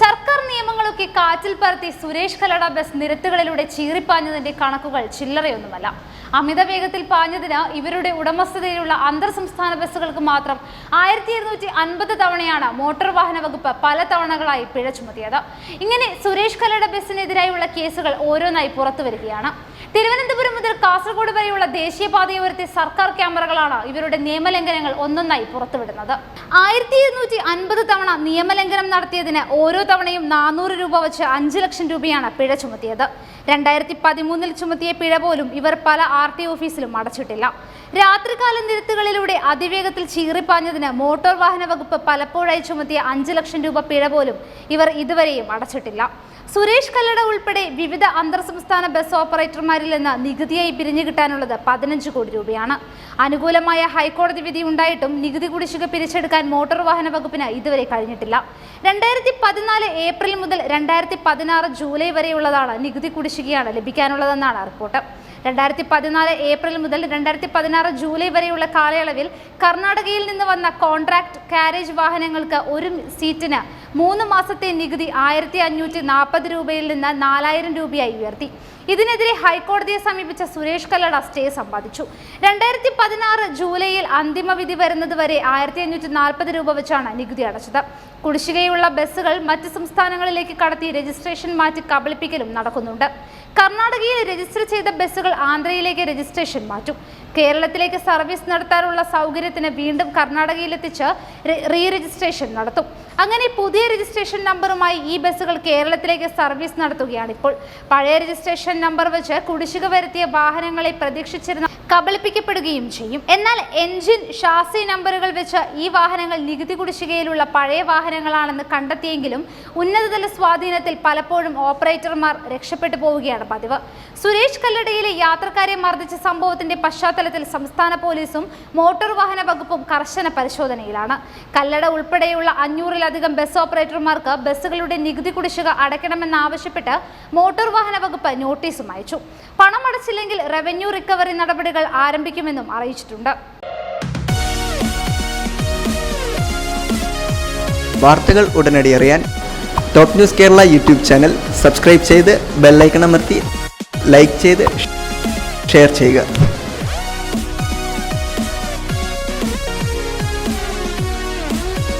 സർക്കാർ നിയമങ്ങളൊക്കെ കാറ്റിൽ പറത്തി സുരേഷ് കലട ബസ് നിരത്തുകളിലൂടെ ചീറിപ്പാഞ്ഞതിന്റെ കണക്കുകൾ ചില്ലറയൊന്നുമല്ല. അമിത വേഗത്തിൽ പാഞ്ഞതിന് ഇവരുടെ ഉടമസ്ഥതയിലുള്ള അന്തർ സംസ്ഥാന ബസ്സുകൾക്ക് മാത്രം ആയിരത്തി ഇരുന്നൂറ്റി അൻപത് തവണയാണ് മോട്ടോർ വാഹന വകുപ്പ് പല തവണകളായി പിഴ ചുമത്തിയത്. ഇങ്ങനെ സുരേഷ് കലയുടെ ബസ്സിനെതിരായുള്ള കേസുകൾ ഓരോന്നായി പുറത്തു വരികയാണ്. തിരുവനന്തപുരം മുതൽ കാസർഗോഡ് വരെയുള്ള ദേശീയപാതയോരത്തെ സർക്കാർ ക്യാമറകളാണ് ഇവരുടെ നിയമലംഘനങ്ങൾ ഒന്നൊന്നായി പുറത്തുവിടുന്നത്. ആയിരത്തി ഇരുന്നൂറ്റി അൻപത് തവണ നിയമലംഘനം നടത്തിയതിന് ഓരോ തവണയും നാനൂറ് രൂപ വച്ച് അഞ്ച് ലക്ഷം രൂപയാണ് പിഴ ചുമത്തിയത്. രണ്ടായിരത്തി പതിമൂന്നിൽ ചുമത്തിയ പിഴ പോലും ഇവർ പല ആർ ടി ഓഫീസിലും അടച്ചിട്ടില്ല. രാത്രികാല നിരത്തുകളിലൂടെ അതിവേഗത്തിൽ ചീറിപ്പാഞ്ഞതിന് മോട്ടോർ വാഹന വകുപ്പ് പലപ്പോഴായി ചുമത്തിയ അഞ്ച് ലക്ഷം രൂപ പിഴ പോലും ഇവർ ഇതുവരെയും അടച്ചിട്ടില്ല. സുരേഷ് കല്ലട ഉൾപ്പെടെ വിവിധ അന്തർ സംസ്ഥാന ബസ് ഓപ്പറേറ്റർമാരിൽ നിന്ന് നികുതിയായി പിരിഞ്ഞു കിട്ടാനുള്ളത് പതിനഞ്ച് കോടി രൂപയാണ്. അനുകൂലമായ ഹൈക്കോടതി വിധി ഉണ്ടായിട്ടും നികുതി കുടിശ്ശിക പിരിച്ചെടുക്കാൻ മോട്ടോർ വാഹന വകുപ്പിന് ഇതുവരെ കഴിഞ്ഞിട്ടില്ല. രണ്ടായിരത്തി പതിനാല് ഏപ്രിൽ മുതൽ രണ്ടായിരത്തി പതിനാറ് ജൂലൈ വരെയുള്ളതാണ് നികുതി കുടിശ്ശികയാണ് ലഭിക്കാനുള്ളതെന്നാണ് റിപ്പോർട്ട്. രണ്ടായിരത്തി പതിനാല് ഏപ്രിൽ മുതൽ രണ്ടായിരത്തി പതിനാറ് ജൂലൈ വരെയുള്ള കാലയളവിൽ കർണാടകയിൽ നിന്ന് വന്ന കോൺട്രാക്ട് കാരേജ് വാഹനങ്ങൾക്ക് ഒരു സീറ്റിന് മൂന്ന് മാസത്തെ നികുതി ആയിരത്തി അഞ്ഞൂറ്റി നാൽപ്പത് രൂപയിൽ നിന്ന് നാലായിരം രൂപയായി ഉയർത്തി. ഇതിനെതിരെ ഹൈക്കോടതിയെ സമീപിച്ച സുരേഷ് കല്ലട സ്റ്റേ സമ്പാദിച്ചു. രണ്ടായിരത്തി പതിനാറ് ജൂലൈയിൽ അന്തിമ വിധി വരുന്നത് വരെ ആയിരത്തി അഞ്ഞൂറ്റി നാൽപ്പത് രൂപ വെച്ചാണ് നികുതി അടച്ചത്. കുടിശ്ശികയുള്ള ബസ്സുകൾ മറ്റ് സംസ്ഥാനങ്ങളിലേക്ക് കടത്തി രജിസ്ട്രേഷൻ മാറ്റി കബളിപ്പിക്കലും നടക്കുന്നുണ്ട്. കർണാടകയിൽ രജിസ്റ്റർ ചെയ്ത ബസ്സുകൾ ആന്ധ്രയിലേക്ക് രജിസ്ട്രേഷൻ മാറ്റും. കേരളത്തിലേക്ക് സർവീസ് നടത്താനുള്ള സൗകര്യത്തിന് വീണ്ടും കർണാടകയിലെത്തിച്ച് റീ രജിസ്ട്രേഷൻ നടത്തും. അങ്ങനെ പുതിയ രജിസ്ട്രേഷൻ നമ്പറുമായി ഈ ബസ്സുകൾ കേരളത്തിലേക്ക് സർവീസ് നടത്തുകയാണ് ഇപ്പോൾ പഴയ രജിസ്ട്രേഷൻ നമ്പർ വെച്ച് കുടിശ്ശിക വരുത്തിയ വാഹനങ്ങളെ പ്രതീക്ഷിച്ചിരുന്ന കബളിപ്പിക്കപ്പെടുകയും ചെയ്യും. എന്നാൽ എഞ്ചിൻ ഷാസി നമ്പറുകൾ വെച്ച് ഈ വാഹനങ്ങൾ നികുതി കുടിശ്ശികയിലുള്ള പഴയ വാഹനങ്ങളാണെന്ന് കണ്ടെത്തിയെങ്കിലും ഉന്നതതല സ്വാധീനത്തിൽ പലപ്പോഴും ഓപ്പറേറ്റർമാർ രക്ഷപ്പെട്ടു പോവുകയാണ് പതിവ്. സുരേഷ് കല്ലടയിലെ യാത്രക്കാരെ മർദ്ദിച്ച സംഭവത്തിന്റെ പശ്ചാത്തലത്തിൽ സംസ്ഥാന പോലീസും മോട്ടോർ വാഹന വകുപ്പും കർശന പരിശോധനയിലാണ്. കല്ലട ഉൾപ്പെടെയുള്ള അഞ്ഞൂറിലധികം ബസ് ഓപ്പറേറ്റർമാർക്ക് ബസ്സുകളുടെ നികുതി കുടിശ്ശിക അടയ്ക്കണമെന്നാവശ്യപ്പെട്ട് മോട്ടോർ വാഹന വകുപ്പ് നോട്ടീസും അയച്ചു. പണമടച്ചില്ലെങ്കിൽ റവന്യൂ റിക്കവറി നടപടികൾ ആരംഭിക്കുമെന്നും അറിയിച്ചിട്ടുണ്ട്. വാർത്തകൾ ഉടനടി അറിയാൻ top news Kerala YouTube channel subscribe ചെയ്ത് ബെല്ലൈക്കൺ അമർത്തി ലൈക്ക് ചെയ്ത് ഷെയർ ചെയ്യുക.